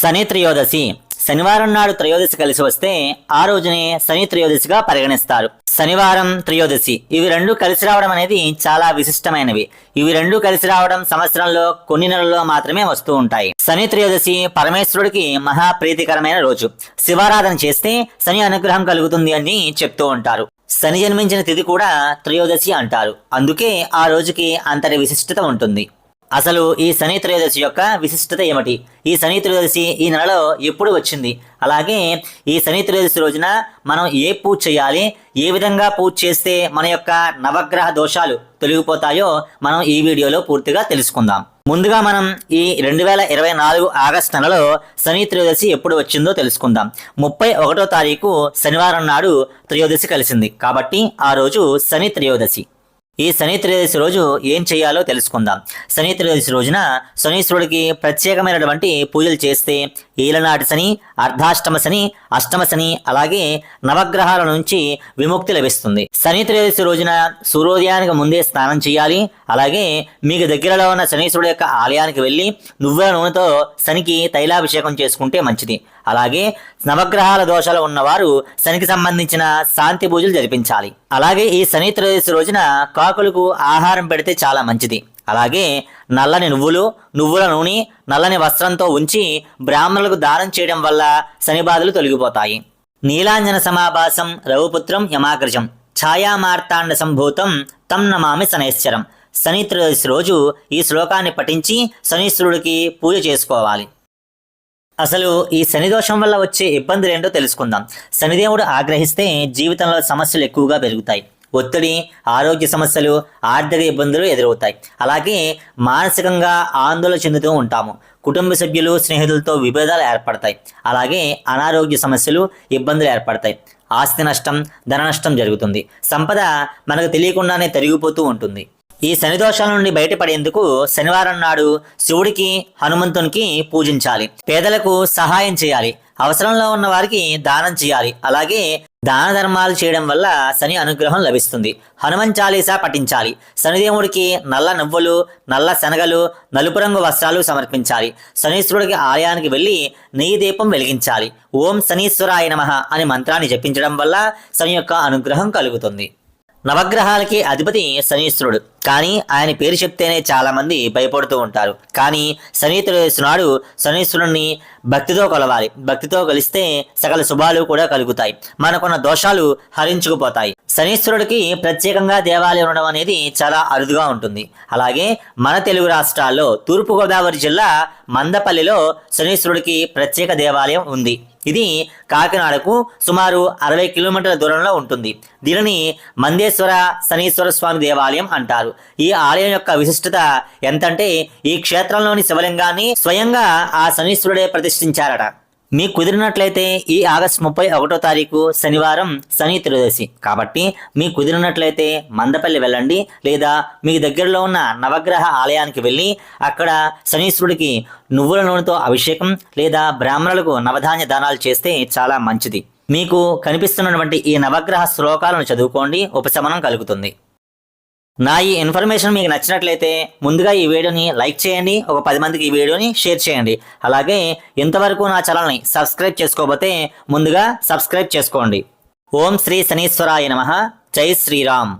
శని త్రయోదశి. శనివారం నాడు త్రయోదశి కలిసి వస్తే ఆ రోజునే శని త్రయోదశిగా పరిగణిస్తారు. శనివారం త్రయోదశి. ఇవి రెండు కలిసి రావడం అనేది చాలా విశిష్టమైనవి. ఇవి రెండు కలిసి రావడం సంవత్సరంలో కొన్ని నెలల్లో మాత్రమే వస్తూ ఉంటాయి. శని త్రయోదశి పరమేశ్వరుడికి మహా ప్రీతికరమైన రోజు. శివారాధన చేస్తే శని అనుగ్రహం కలుగుతుంది అని చెప్తూ ఉంటారు. శని జన్మించిన తిథి కూడా త్రయోదశి అంటారు. అందుకే ఆ రోజుకి అంతటి విశిష్టత ఉంటుంది. అసలు ఈ శని త్రయోదశి యొక్క విశిష్టత ఏమిటి? ఈ శని త్రయోదశి ఈ నెలలో ఎప్పుడు వచ్చింది? అలాగే ఈ శని త్రయోదశి రోజున మనం ఏ పూజ చేయాలి? ఏ విధంగా పూజ చేస్తే మన యొక్క నవగ్రహ దోషాలు తొలగిపోతాయో మనం ఈ వీడియోలో పూర్తిగా తెలుసుకుందాం. ముందుగా మనం ఈ రెండు వేల ఇరవై నాలుగు ఆగస్టు నెలలో శని త్రయోదశి ఎప్పుడు వచ్చిందో తెలుసుకుందాం. ముప్పై ఒకటో తారీఖు శనివారం నాడు త్రయోదశి కలిసింది. కాబట్టి ఆ రోజు శని త్రయోదశి. ఈ శని త్రయోదశి రోజు ఏం చేయాలో తెలుసుకుందాం. శని త్రయోదశి రోజున శనీశ్వరుడికి ప్రత్యేకమైనటువంటి పూజలు చేస్తే ఈలనాటి శని అర్ధాష్టమ శని అష్టమ శని అలాగే నవగ్రహాల నుంచి విముక్తి లభిస్తుంది. శని త్రయోదశి రోజున సూర్యోదయానికి ముందే స్నానం చేయాలి. అలాగే మీకు దగ్గరలో ఉన్న శనీశ్వరుడు యొక్క ఆలయానికి వెళ్ళి నువ్వుల నూనెతో శనికి తైలాభిషేకం చేసుకుంటే మంచిది. అలాగే నవగ్రహాల దోషాలు ఉన్నవారు శనికి సంబంధించిన శాంతి పూజలు జరిపించాలి. అలాగే ఈ శని త్రయోదశి రోజున కాకులకు ఆహారం పెడితే చాలా మంచిది. అలాగే నల్లని నువ్వులు నువ్వుల నూనె నల్లని వస్త్రంతో ఉంచి బ్రాహ్మణులకు దానం చేయడం వల్ల శని బాధలు తొలగిపోతాయి. నీలాంజన సమాభాసం రఘుపుత్రం యమాగ్రజం ఛాయామార్తాండ సంభూతం తం నమామి శనైశ్వరం. శని త్రయోదశి రోజు ఈ శ్లోకాన్ని పఠించి శనీశ్వరుడికి పూజ చేసుకోవాలి. అసలు ఈ శని దోషం వల్ల వచ్చే ఇబ్బందులు ఏంటో తెలుసుకుందాం. శనిదేవుడు ఆగ్రహిస్తే జీవితంలో సమస్యలు ఎక్కువగా పెరుగుతాయి. ఒత్తిడి ఆరోగ్య సమస్యలు ఆర్థిక ఇబ్బందులు ఎదురవుతాయి. అలాగే మానసికంగా ఆందోళన చెందుతూ ఉంటాము. కుటుంబ సభ్యులు స్నేహితులతో విభేదాలు ఏర్పడతాయి. అలాగే అనారోగ్య సమస్యలు ఇబ్బందులు ఏర్పడతాయి. ఆస్తి నష్టం ధన నష్టం జరుగుతుంది. సంపద మనకు తెలియకుండానే తరిగిపోతూ ఉంటుంది. ఈ శని దోషాల నుండి బయటపడేందుకు శనివారం నాడు శివుడికి హనుమంతునికి పూజించాలి. పేదలకు సహాయం చేయాలి. అవసరంలో ఉన్న వారికి దానం చేయాలి. అలాగే దాన ధర్మాలు చేయడం వల్ల శని అనుగ్రహం లభిస్తుంది. హనుమన్ చాలీసా పఠించాలి. శనిదేవుడికి నల్ల నువ్వులు నల్ల శనగలు నలుపు రంగు వస్త్రాలు సమర్పించాలి. శనీశ్వరుడికి ఆలయానికి వెళ్ళి నెయ్యి దీపం వెలిగించాలి. ఓం శనీశ్వరాయ నమః అని మంత్రాన్ని జపించడం వల్ల శని యొక్క అనుగ్రహం కలుగుతుంది. నవగ్రహాలకి అధిపతి శనీశ్వరుడు. కానీ ఆయన పేరు చెప్తేనే చాలామంది భయపడుతూ ఉంటారు. కానీ శని త్రయోదశి నాడు శనీశ్వరుణ్ణి భక్తితో కొలవాలి. భక్తితో కలిస్తే సకల శుభాలు కూడా కలుగుతాయి. మనకున్న దోషాలు హరించుకుపోతాయి. శనీశ్వరుడికి ప్రత్యేకంగా దేవాలయం ఉండడం అనేది చాలా అరుదుగా ఉంటుంది. అలాగే మన తెలుగు రాష్ట్రాల్లో తూర్పుగోదావరి జిల్లా మందపల్లిలో శనీశ్వరుడికి ప్రత్యేక దేవాలయం ఉంది. ఇది కాకినాడకు సుమారు అరవై కిలోమీటర్ల దూరంలో ఉంటుంది. దీనిని మందేశ్వర శనీశ్వర స్వామి దేవాలయం అంటారు. ఈ ఆలయం యొక్క విశిష్టత ఎంతంటే ఈ క్షేత్రంలోని శివలింగాన్ని స్వయంగా ఆ శనీశ్వరుడే ప్రతిష్ఠించారట. మీకు కుదిరినట్లయితే ఈ ఆగస్ట్ ముప్పై ఒకటో తారీఖు శనివారం శని త్రయోదశి. కాబట్టి మీకు కుదిరినట్లయితే మందపల్లి వెళ్ళండి లేదా మీ దగ్గరలో ఉన్న నవగ్రహ ఆలయానికి వెళ్ళి అక్కడ శనీశ్వరుడికి నువ్వుల నూనెతో అభిషేకం లేదా బ్రాహ్మణులకు నవధాన్య దానాలు చేస్తే చాలా మంచిది. మీకు కనిపిస్తున్నటువంటి ఈ నవగ్రహ శ్లోకాలను చదువుకోండి ఉపశమనం కలుగుతుంది. నా ఈ ఇన్ఫర్మేషన్ మీకు నచ్చినట్లయితే ముందుగా ఈ వీడియోని లైక్ చేయండి ఒక పది మందికి ఈ వీడియోని షేర్ చేయండి. అలాగే ఇంతవరకు నా ఛానల్ని సబ్స్క్రైబ్ చేసుకోకపోతే ముందుగా సబ్స్క్రైబ్ చేసుకోండి. ఓం శ్రీ శనీశ్వరాయ నమ. జై శ్రీరామ్.